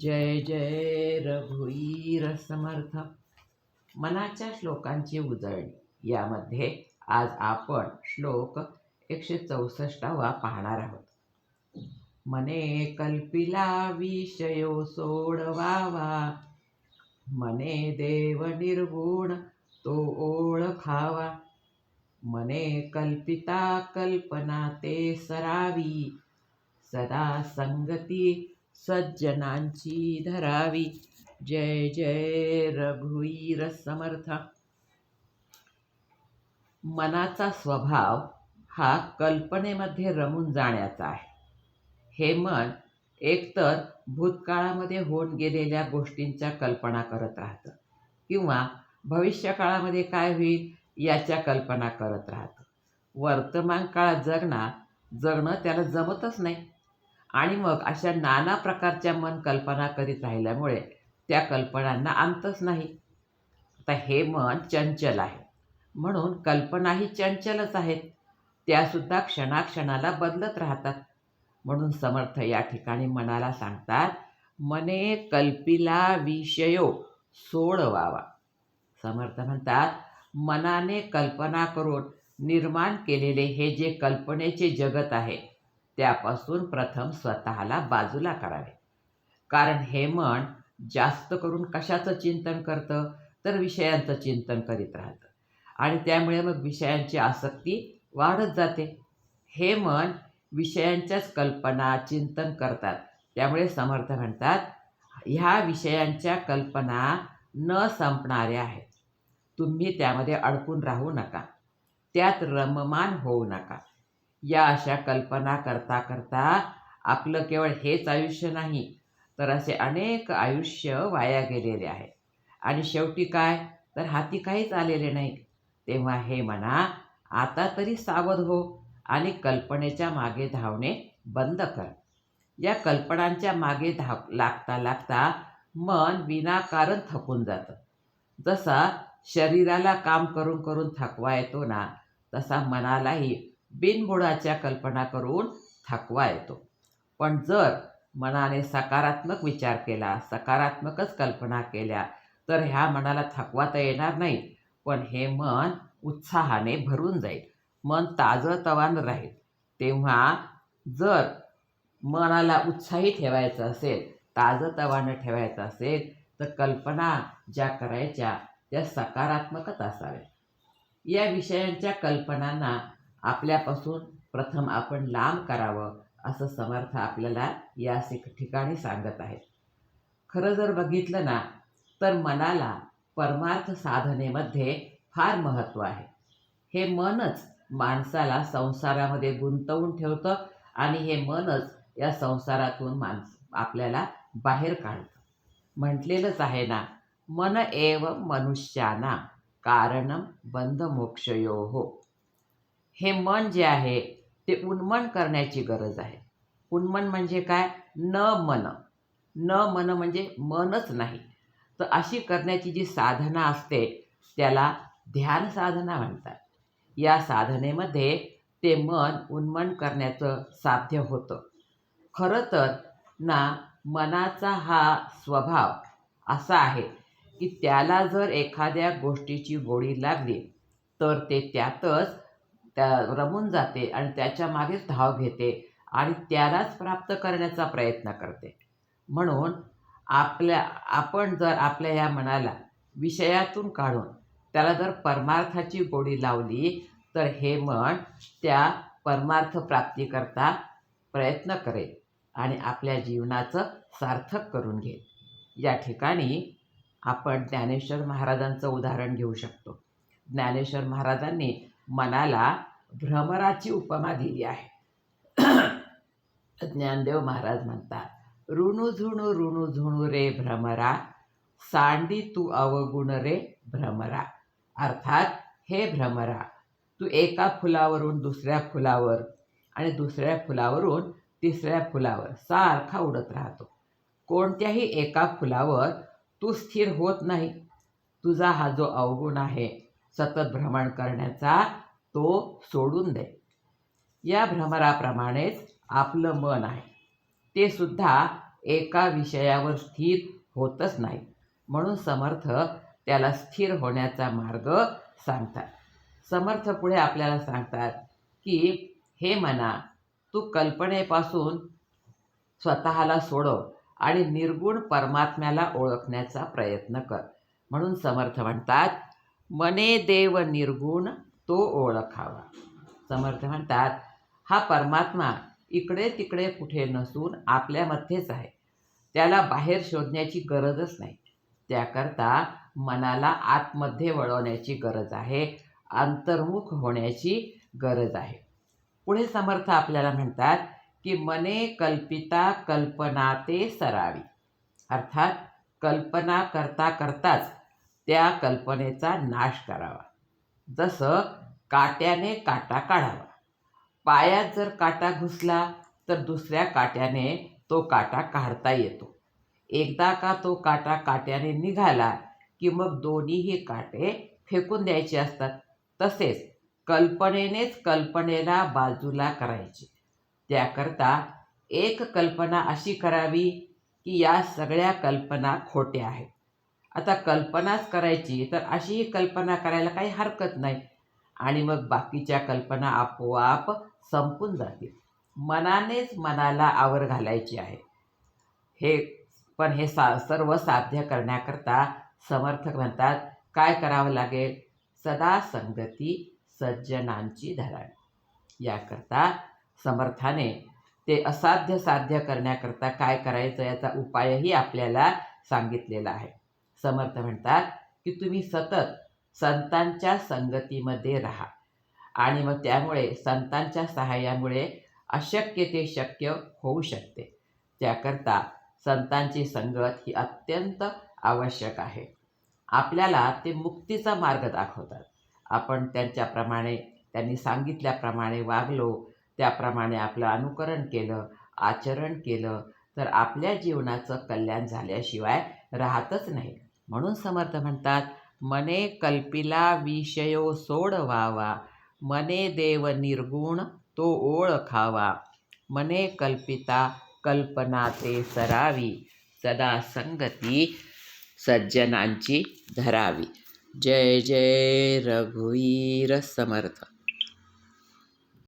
जय जय रघुईर समर्थ मनाच्या श्लोकांची उजळणी. यामध्ये आज आपण श्लोक एकशे चौसष्टावा पाहणार आहोत. मने कल्पिला विषयो सोडवावा. मने देव निर्गुण तो ओळखावा. मने कल्पिता कल्पना ते सरावी. सदा संगती सज्जनांची धरावी. जय जय रघुवीर समर्थ मनाचा स्वभाव हा कल्पनेमध्ये रमून जाण्याचा आहे. हे मन एकतर भूतकाळामध्ये होऊन गेलेल्या गोष्टींच्या कल्पना करत राहतं किंवा भविष्यकाळामध्ये काय होईल याच्या कल्पना करत राहतं. वर्तमान काळात जगणार जगणं त्याला जमतच नाही. आणि मग अशा नाना प्रकारच्या मन कल्पना करीत राहिल्यामुळे त्या कल्पनांना अंतच नाही. आता हे मन चंचल आहे. म्हणून कल्पनाही चंचलच आहेत. त्यासुद्धा क्षणाक्षणाला बदलत राहतात. म्हणून समर्थ या ठिकाणी मनाला सांगतात मने कल्पिला विषयो सोडवावा. समर्थ म्हणतात मनाने कल्पना करून निर्माण केलेले हे जे कल्पनेचे जगत आहे त्यापासून प्रथम स्वतःला बाजूला करावे. कारण हे मन जास्त करून कशाचं चिंतन करतं? तर विषयांचं चिंतन करीत राहतं. आणि त्यामुळे मग विषयांची आसक्ती वाढत जाते. हे मन विषयांच्याच कल्पना चिंतन करतात. त्यामुळे समर्थ म्हणतात ह्या विषयांच्या कल्पना न संपणाऱ्या आहेत. तुम्ही त्यामध्ये अडकून राहू नका. त्यात रममान होऊ नका. या अशा कल्पना करता करता आपलं केवळ हेच आयुष्य नाही तर असे अनेक आयुष्य वाया गेलेले आहे आणि शेवटी काय? तर हाती काहीच आलेले नाही. तेव्हा हे म्हणा आता तरी सावध हो आणि कल्पनेच्या मागे धावणे बंद कर. या कल्पनांच्या मागे धाव लागता लागता मन विनाकारण थकून जातं. जसा शरीराला काम करून करून थकवा येतो ना तसा मनालाही बिनबुडाच्या कल्पना करून थकवा येतो. पण जर मनाने सकारात्मक विचार केला सकारात्मकच कल्पना केल्या तर ह्या मनाला थकवा तर येणार नाही पण हे मन उत्साहाने भरून जाईल. मन ताजंतवानं राहील. तेव्हा जर मनाला उत्साही ठेवायचं असेल ताजं तवानं ठेवायचं असेल तर कल्पना ज्या करायच्या त्या सकारात्मकच असाव्या या विषयांच्या कल्पनांना आपल्यापासून प्रथम आपण लांब करावं असं समर्थ आपल्याला या ठिकाणी सांगत आहेत. खरं जर बघितलं ना तर मनाला परमार्थ साधनेमध्ये फार महत्त्व आहे. हे मनच माणसाला संसारामध्ये गुंतवून ठेवतं आणि हे मनच या संसारातून माणस आपल्याला बाहेर काढतं. म्हटलेलंच आहे ना मन एव मनुष्याना कारणम बंध मोक्षयो हो हे मन जे आहे ते उन्मन करण्याची गरज आहे. उन्मन म्हणजे काय? न मन. न मन म्हणजे मनच नाही. तर अशी करण्याची जी साधना असते त्याला ध्यान साधना म्हणतात. या साधनेमध्ये ते मन उन्मन करण्याचं साध्य होतं. खरं तर ना मनाचा हा स्वभाव असा आहे की त्याला जर एखाद्या गोष्टीची गोडी लागली तर ते त्यातच त्या रमून जाते आणि त्याच्या मागेच धाव घेते आणि त्यालाच प्राप्त करण्याचा प्रयत्न करते. म्हणून आपल्या आपण जर आपल्या या मनाला विषयातून काढून त्याला जर परमार्थाची गोडी लावली तर हे मन त्या परमार्थ प्राप्तीकरता प्रयत्न करेल आणि आपल्या जीवनाचं सार्थक करून घेईल. या ठिकाणी आपण ज्ञानेश्वर महाराजांचं उदाहरण घेऊ शकतो. ज्ञानेश्वर महाराजांनी मनाला भ्रमराची उपमा दिली आहे. ज्ञानदेव महाराज म्हणतात ऋणू झुणू ऋणू झुणू रे भ्रमरा सांडी तू अवगुण रे भ्रमरा. अर्थात हे भ्रमरा तू एका फुलावरून दुसऱ्या फुलावर आणि दुसऱ्या फुलावरून तिसऱ्या फुलावर सारखा उडत राहतो. कोणत्याही एका फुलावर तू स्थिर होत नाही. तुझा हा जो अवगुण आहे सतत भ्रमण करण्याचा तो सोडून दे. या भ्रमराप्रमाणेच आपलं मन आहे. ते सुद्धा एका विषयावर स्थिर होतच नाही. म्हणून समर्थ त्याला स्थिर होण्याचा मार्ग सांगतात. समर्थ पुढे आपल्याला सांगतात की हे मना तू कल्पनेपासून स्वतःला सोडव आणि निर्गुण परमात्म्याला ओळखण्याचा प्रयत्न कर. म्हणून समर्थ म्हणतात मने देव निर्गुण तो ओळखावा. समर्थ म्हणतात हा परमात्मा इकडे तिकडे कुठे नसून आपल्यामध्येच आहे. त्याला बाहेर शोधण्याची गरजच नाही. त्याकरता मनाला आतमध्ये वळवण्याची गरज आहे अंतर्मुख होण्याची गरज आहे. पुढे समर्थ आपल्याला म्हणतात की मने कल्पिता कल्पना ते सरावी. अर्थात कल्पना करता करताच त्या कल्पनेचा नाश करावा. जसं काट्याने काटा काढावा. पायात जर काटा घुसला तर दुसऱ्या काट्याने तो काटा काढता येतो. एकदा का तो काटा काट्याने निघाला की मग दोन्हीही काटे फेकून द्यायचे असतात. तसेच कल्पनेनेच कल्पनेला बाजूला करायचे. त्याकरता एक कल्पना अशी करावी की या सगळ्या कल्पना खोट्या आहेत. आता कल्पनाच करायची तर अशीही कल्पना करायला काही हरकत नाही. आणि मग बाकीच्या कल्पना आपोआप संपून जातील. मनानेच मनाला आवर घालायची आहे. हे पण हे सा सर्व साध्य करण्याकरता समर्थक म्हणतात काय करावं लागेल? सदा संगती सज्जनांची धरावी. याकरता समर्थाने ते असाध्य साध्य करण्याकरता काय करायचं याचा उपायही आपल्याला सांगितलेला आहे. समर्थ म्हणतात की तुम्ही सतत संतांच्या संगतीमध्ये राहा. आणि मग त्यामुळे संतांच्या सहाय्यामुळे अशक्य ते शक्य होऊ शकते. त्याकरता संतांची संगत ही अत्यंत आवश्यक आहे. आपल्याला ते मुक्तीचा मार्ग दाखवतात. आपण त्यांच्याप्रमाणे त्यांनी सांगितल्याप्रमाणे वागलो त्याप्रमाणे आपलं अनुकरण केलं आचरण केलं तर आपल्या जीवनाचं कल्याण झाल्याशिवाय राहतच नाही. म्हणून समर्थ म्हणतात मने कल्पिला विषयो सोडवावा मने देव निर्गुण तो ओळखावा. मने कल्पिता कल्पना ते सरावी सदा संगती सज्जनांची धरावी. जय जय रघुवीर समर्थ.